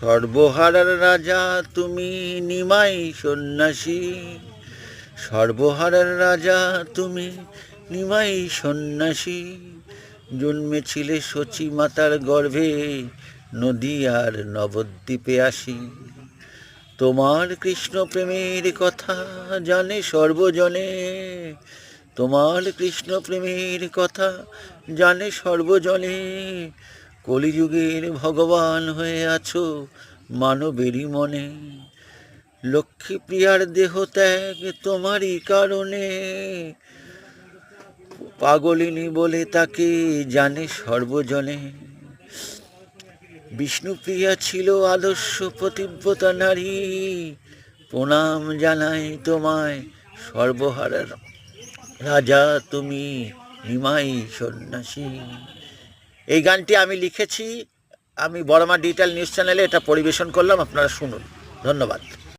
সর্বহারার রাজা তুমি নিমাই সন্ন্যাসী। সর্বহারার রাজা তুমি নিমাই সন্ন্যাসী। জন্মেছিলে সচী মাতার গর্ভে, নদী আর নবদ্বীপে আসি। তোমার কৃষ্ণ প্রেমের কথা জানে সর্বজনে। তোমার কৃষ্ণ প্রেমের কথা জানে সর্বজনে। কলিযুগের ভগবান হয়ে আছো মানবেরই মনে। লক্ষ্মীপ্রিয়ার দেহ ত্যাগ তোমারই কারণে। পাগলিনী বলে তাকে জানে সর্বজনে। বিষ্ণুপ্রিয়া ছিল আদর্শ প্রতিব্রতা নারী। প্রণাম জানাই তোমায় সর্বহারার। রাজা তুমি নিমাই সন্ন্যাসী। এই গানটি আমি লিখেছি, আমি বড়মা ডিজিটাল নিউজ চ্যানেলে এটা পরিবেশন করলাম, আপনারা শুনুন। ধন্যবাদ।